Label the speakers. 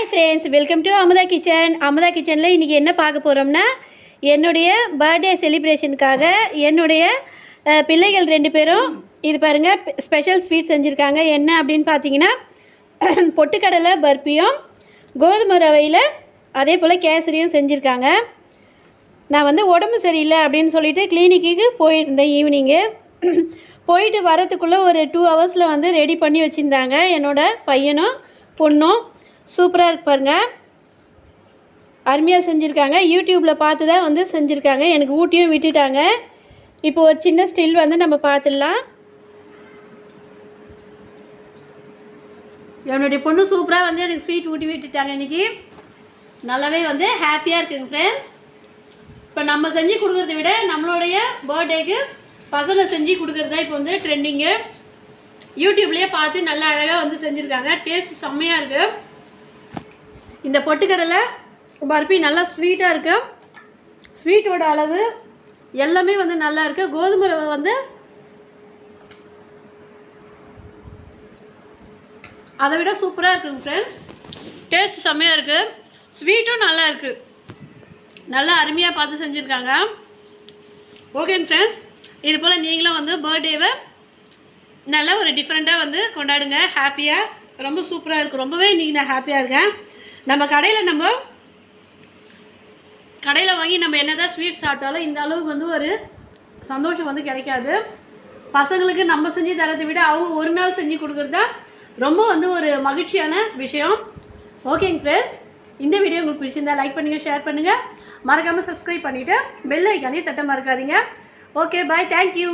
Speaker 1: Hi friends welcome to Amudha kitchen Amudha கிச்சனில் இன்றைக்கி என்ன பார்க்க போகிறோம்னா என்னுடைய பர்த்டே செலிப்ரேஷனுக்காக என்னுடைய பிள்ளைகள் ரெண்டு பேரும் இது பாருங்கள் ஸ்பெஷல் ஸ்வீட் செஞ்சுருக்காங்க. என்ன அப்படின்னு பார்த்தீங்கன்னா பொட்டுக்கடலை பர்ஃபியும் கோதுமை ரவையில் அதே போல் கேசரியும் செஞ்சுருக்காங்க. நான் வந்து உடம்பு சரியில்லை அப்படின்னு சொல்லிட்டு கிளினிக்கு போயிருந்தேன் ஈவினிங்கு போயிட்டு வரத்துக்குள்ளே ஒரு டூ ஹவர்ஸில் வந்து ரெடி பண்ணி வச்சுருந்தாங்க. என்னோடய பையனும் பொண்ணும். சூப்பராக இருக்கு பாருங்க. அருமையாக செஞ்சுருக்காங்க. யூடியூப்பில் பார்த்து தான் வந்து செஞ்சுருக்காங்க. எனக்கு ஊட்டியும் விட்டுட்டாங்க. இப்போ ஒரு சின்ன ஸ்டில் வந்து நம்ம பார்த்துடலாம். என்னுடைய பொண்ணு சூப்பராக வந்து எனக்கு ஸ்வீட் ஊட்டி விட்டுட்டாங்க இன்றைக்கி நல்லாவே வந்து ஹாப்பியாக இருக்குங்க ஃப்ரெண்ட்ஸ் இப்போ நம்ம செஞ்சு கொடுக்குறத விட நம்மளுடைய பர்த்டேக்கு பசங்க செஞ்சு கொடுக்குறது தான் இப்போ வந்து ட்ரெண்டிங்கு யூடியூப்லேயே பார்த்து நல்லா அழகாக வந்து செஞ்சுருக்காங்க. டேஸ்ட் செம்மையாக இருக்குது இந்த பொட்டுக்கடலை பர்பி நல்லா ஸ்வீட்டாக இருக்கு. ஸ்வீட்டோட அளவு எல்லாமே வந்து நல்லா இருக்கு. கோதுமை ரவை வந்து அதை விட சூப்பராக இருக்குங்க ஃப்ரெண்ட்ஸ் டேஸ்ட் செம்மையாக இருக்குது ஸ்வீட்டும் நல்லா இருக்குது நல்லா அருமையாக பார்த்து செஞ்சுருக்காங்க. ஓகேங்க ஃப்ரெண்ட்ஸ் இது போல் நீங்களும் வந்து பர்த்டேவை நல்லா ஒரு டிஃப்ரெண்ட்டாக வந்து கொண்டாடுங்க. ஹாப்பியாக ரொம்ப சூப்பராக இருக்குது ரொம்பவே இன்றைக்கி நான் ஹாப்பியாக இருக்கேன். நம்ம கடையில் நம்ம கடையில் வாங்கி நம்ம என்னதான் ஸ்வீட் சாப்பிட்டாலும் இந்த அளவுக்கு வந்து ஒரு சந்தோஷம் வந்து கிடைக்காது. பசங்களுக்கு நம்ம செஞ்சு தரதை விட அவங்க ஒரு நாள் செஞ்சு கொடுக்குறது தான் ரொம்ப வந்து ஒரு மகிழ்ச்சியான விஷயம். ஓகேங்க ஃப்ரெண்ட்ஸ் இந்த வீடியோ உங்களுக்கு பிடிச்சிருந்தா லைக் பண்ணுங்கள் ஷேர் பண்ணுங்கள் மறக்காமல் சப்ஸ்கிரைப் பண்ணிவிட்டு பெல் ஐக்கானே தட்ட மறக்காதீங்க. Okay bye thank you